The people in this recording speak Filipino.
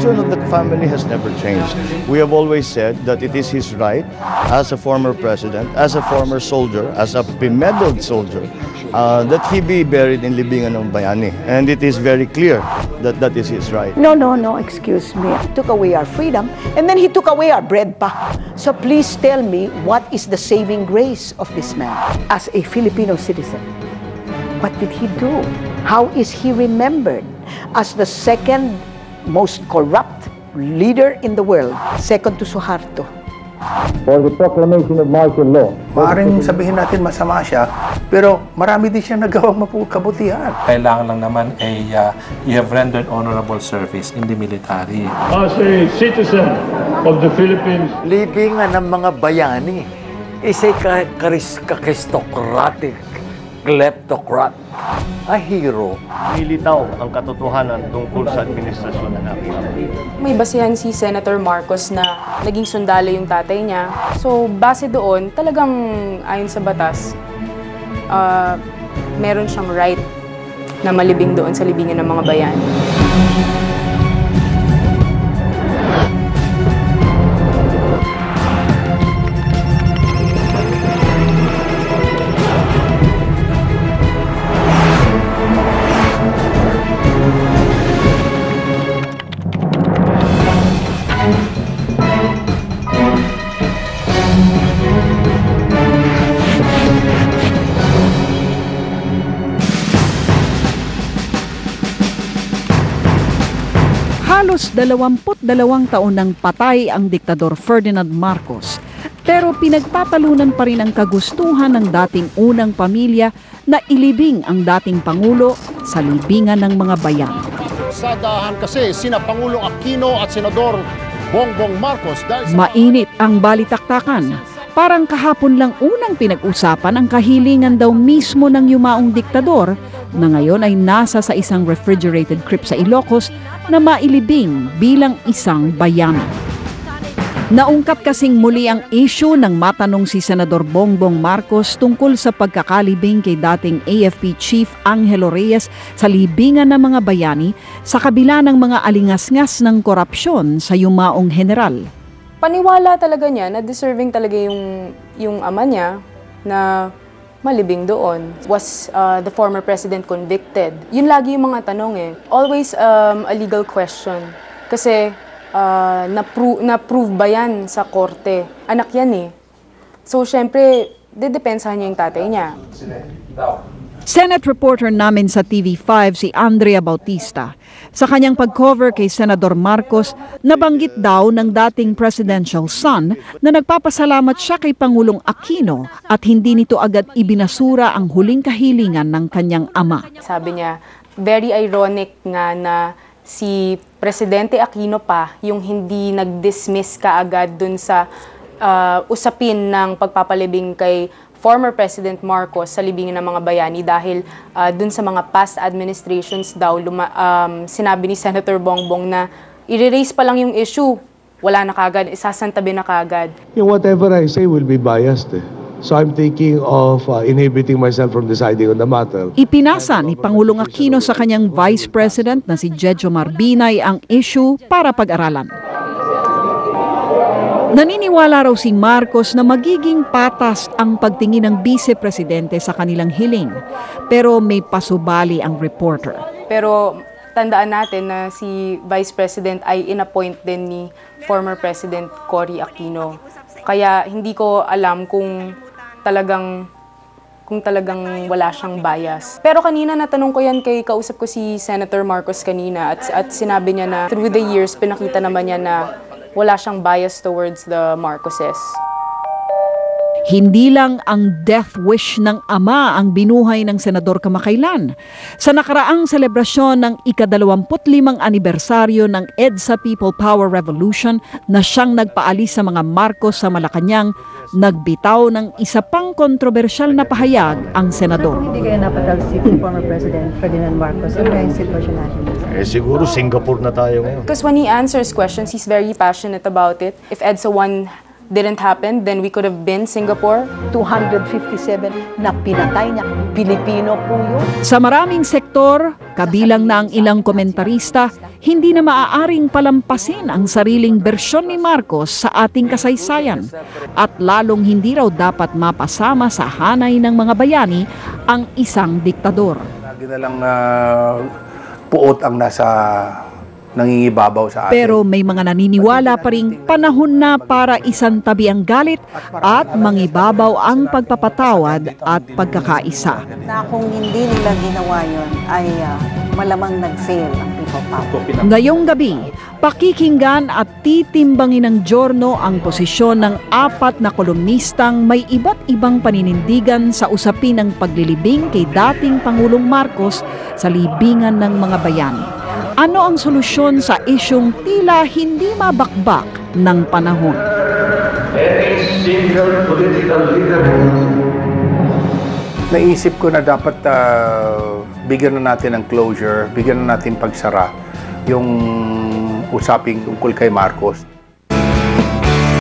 position of the family has never changed. We have always said that it is his right as a former president, as a former soldier, as a medaled soldier, uh, that he be buried in Libingan ng Bayani. And it is very clear that that is his right. No, no, no, excuse me. He took away our freedom and then he took away our bread pa. So please tell me what is the saving grace of this man as a Filipino citizen? What did he do? How is he remembered as the second most corrupt leader in the world, second to Suharto? for the proclamation of martial law. Maaring sabihin natin masama siya, pero marami din siya nagawang kabutihan. kailangan lang naman ay uh, you have rendered honorable service in the military. As a citizen of the Philippines, libingan ng mga bayani is a ka- karis- kakistocratic kleptocrat, a hero. Nilitaw ang katotohanan tungkol sa administrasyon ng aking May basehan si Senator Marcos na naging sundalo yung tatay niya. So, base doon, talagang ayon sa batas, ah, meron siyang right na malibing doon sa libingan ng mga bayan. Halos 22 taon nang patay ang diktador Ferdinand Marcos. Pero pinagtatalunan pa rin ang kagustuhan ng dating unang pamilya na ilibing ang dating Pangulo sa libingan ng mga bayan. Sadahan kasi sina Pangulong Aquino at Senador Bongbong Marcos dahil sa Mainit ang balitaktakan. Parang kahapon lang unang pinag-usapan ang kahilingan daw mismo ng yumaong diktador na ngayon ay nasa sa isang refrigerated crypt sa Ilocos na mailibing bilang isang bayani. Naungkat kasing muli ang issue ng matanong si Senador Bongbong Marcos tungkol sa pagkakalibing kay dating AFP Chief Angelo Reyes sa libingan ng mga bayani sa kabila ng mga alingasngas ng korupsyon sa yumaong general. Paniwala talaga niya na deserving talaga yung, yung ama niya na malibing doon. Was uh, the former president convicted? Yun lagi yung mga tanong eh. Always um, a legal question. Kasi uh, na-prove, na-prove ba yan sa korte? Anak yan eh. So, syempre, didepensahan niya yung tatay niya. Senate reporter namin sa TV5 si Andrea Bautista. Sa kanyang pag-cover kay Senador Marcos, nabanggit daw ng dating presidential son na nagpapasalamat siya kay Pangulong Aquino at hindi nito agad ibinasura ang huling kahilingan ng kanyang ama. Sabi niya, very ironic nga na si Presidente Aquino pa yung hindi nag-dismiss kaagad dun sa uh, usapin ng pagpapalibing kay former President Marcos sa libingin ng mga bayani dahil uh, dun sa mga past administrations daw luma, um, sinabi ni Senator Bongbong na i-raise pa lang yung issue, wala na kagad, isasantabi na kagad. Know, whatever I say will be biased. Eh. So I'm thinking of uh, inhibiting myself from deciding on the matter. Ipinasa ni Pangulong Aquino sa kanyang Vice President na si Jejo Marbinay ang issue para pag-aralan. Naniniwala raw si Marcos na magiging patas ang pagtingin ng Vice Presidente sa kanilang hiling. Pero may pasubali ang reporter. Pero tandaan natin na si Vice President ay inappoint din ni former President Cory Aquino. Kaya hindi ko alam kung talagang kung talagang wala siyang bias. Pero kanina natanong ko yan kay kausap ko si Senator Marcos kanina at, at sinabi niya na through the years pinakita naman niya na wala siyang bias towards the Marcoses. Hindi lang ang death wish ng ama ang binuhay ng senador kamakailan. Sa nakaraang selebrasyon ng ika-25 anibersaryo ng EDSA People Power Revolution na siyang nagpaalis sa mga Marcos sa Malacanang, nagbitaw ng isa pang kontrobersyal na pahayag ang senador. Hindi kayo napatalsik si former President Ferdinand Marcos. Ano yung sitwasyon natin? Eh siguro Singapore na tayo ngayon. Because when he answers questions, he's very passionate about it. If EDSA won didn't happen, then we could have been Singapore. 257 na pinatay niya. Pilipino po yun. Sa maraming sektor, kabilang na ang ilang komentarista, hindi na maaaring palampasin ang sariling bersyon ni Marcos sa ating kasaysayan at lalong hindi raw dapat mapasama sa hanay ng mga bayani ang isang diktador. Lagi na lang ah, puot ang nasa nangingibabaw sa atin. Pero may mga naniniwala pa rin panahon na para isantabi ang galit at mangibabaw ang pagpapatawad at pagkakaisa. Na kung hindi nila ginawa yon ay ah, malamang nag-fail ang people power. Ngayong gabi, pakikinggan at titimbangin ng Giorno ang posisyon ng apat na kolumnistang may iba't ibang paninindigan sa usapin ng paglilibing kay dating Pangulong Marcos sa libingan ng mga bayani. Ano ang solusyon sa isyong tila hindi mabakbak ng panahon? Naisip ko na dapat ah, bigyan na natin ng closure, bigyan na natin pagsara yung usaping tungkol kay Marcos.